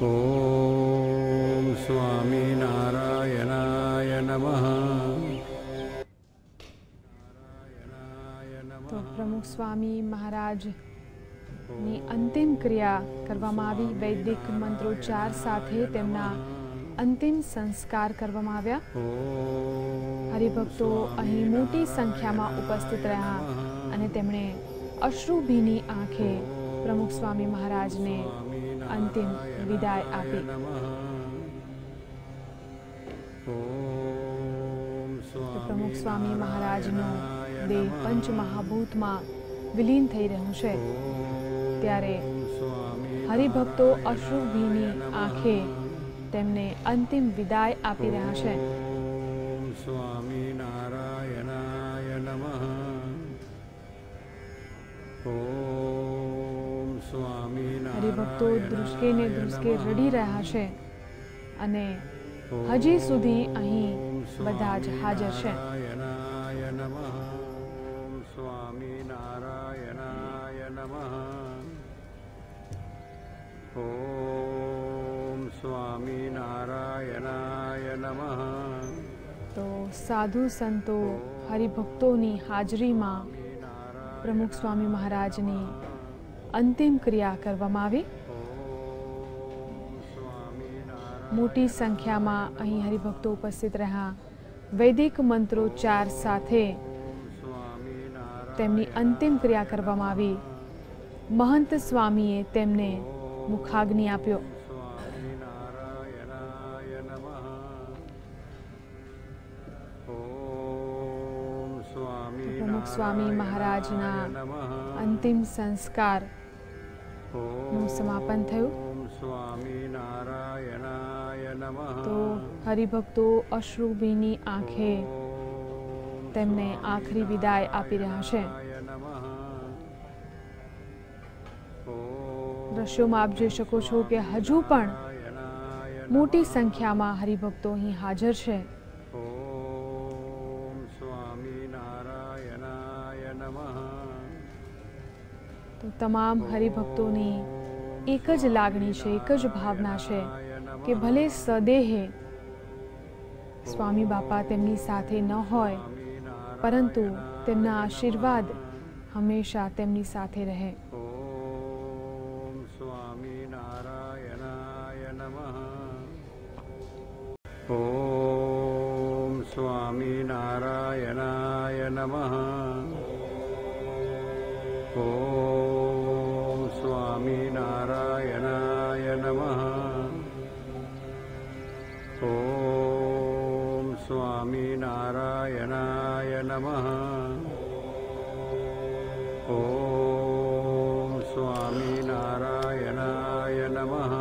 ॐ स्वामिनारायणाय नमः તો પ્રમુખ સ્વામી મહારાજની અંતિમ ક્રિયા કરવામાં આવી વૈદિક મંત્રોચ્ચાર સાથે તેમના અંતિમ સંસ્કાર કરવામાં આવ્યા હરિભક્તો અહીં મોટી સંખ્યામાં ઉપસ્થિત રહ્યા અને તેમણે અશ્રુભીની આંખે પ્રમુખ સ્વામી મહારાજને અંતિમ વિદાય આપી. પ્રમુખ સ્વામી મહારાજનો દેહ પંચ મહાભૂતમાં વિલીન થઈ રહ્યું છે. ત્યારે હરિભક્તો અશ્રુભીની આંખે તેમને અંતિમ વિદાય આપી રહ્યા છે. સ્વામી નારાયણાય નમઃ. ભક્તો ધ્રુસકે ને ધ્રુસકે રડી રહ્યા છે અને હજી સુધી અહીં બધા જ હાજર છે. સ્વામી નારાયણાય નમઃ ઓમ સ્વામી નારાયણાય નમઃ તો સાધુ સંતો હરિભક્તોની હાજરીમાં પ્રમુખ સ્વામી મહારાજની અંતિમ ક્રિયા કરવામાં આવી. મોટી સંખ્યામાં અહીં હરિભક્તો ઉપસ્થિત રહ્યા. વૈદિક મંત્રોચ્ચાર સાથે તેમની અંતિમ ક્રિયા કરવામાં આવી. મહંત સ્વામીએ તેમને મુખાગ્નિ આપ્યો. પ્રમુખ સ્વામી મહારાજના અંતિમ સંસ્કાર નું સમાપન થયું. સ્વામી તો હરિભક્તો અશ્રુભીની આંખે તેમને આખરી વિદાય આપી રહ્યા છે. દ્રશ્યોમાં આપ જોઈ શકો છો કે હજુ પણ મોટી સંખ્યામાં હરિભક્તો અહીં હાજર છે. તો તમામ હરિભક્તોની એક જ લાગણી છે, એક જ ભાવના છે કે ભલે સદેહે સ્વામી બાપા તેમની સાથે ન હોય, પરંતુ તેમના આશીર્વાદ હંમેશા તેમની સાથે રહે. ઓમ સ્વામી નારાયણાય નમઃ. ઓમ स्वामिनारायणाय नमः। ॐ स्वामिनारायणाय नमः।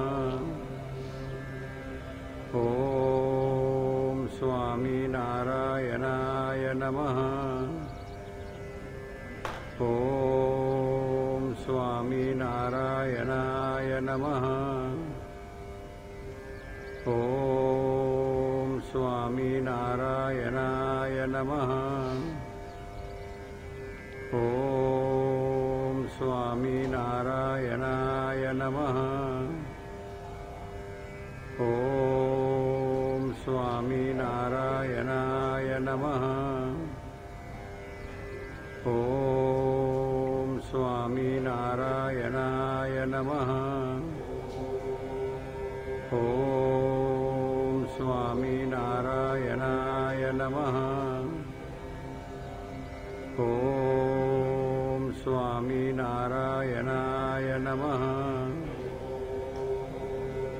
ॐ स्वामिनारायणाय नमः। ॐ स्वामिनारायणाय नमः। ॐ स्वामिनारायणाय नमः। ॐ स्वामिनारायणाय नमः। ॐ स्वामिनारायणाय नमः। ॐ स्वामिनारायणाय नमः ॐ स्वामिनारायणाय नमः।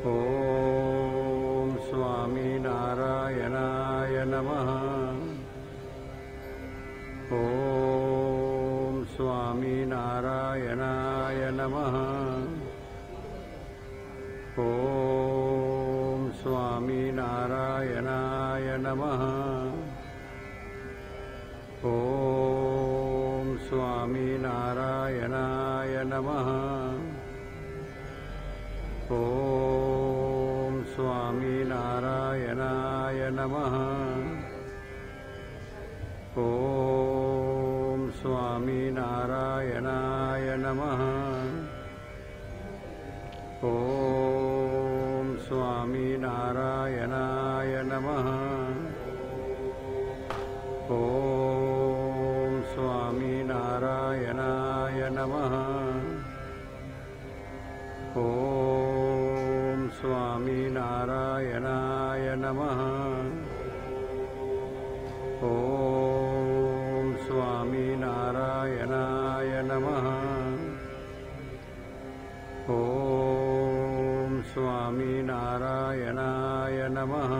ॐ स्वामिनारायणाय नमः। ॐ स्वामिनारायणाय नमः। ॐ स्वामिनारायणाय नमः સ્વામિનારાયણાય નમઃ ॐ સ્વામિનારાયણાય નમઃ ॐ સ્વામિનારાયણાય નમઃ ॐ સ્વામિનારાયણાય નમઃ ॐ ॐ स्वामीनारायणाय नमः। ॐ स्वामीनारायणाय नमः।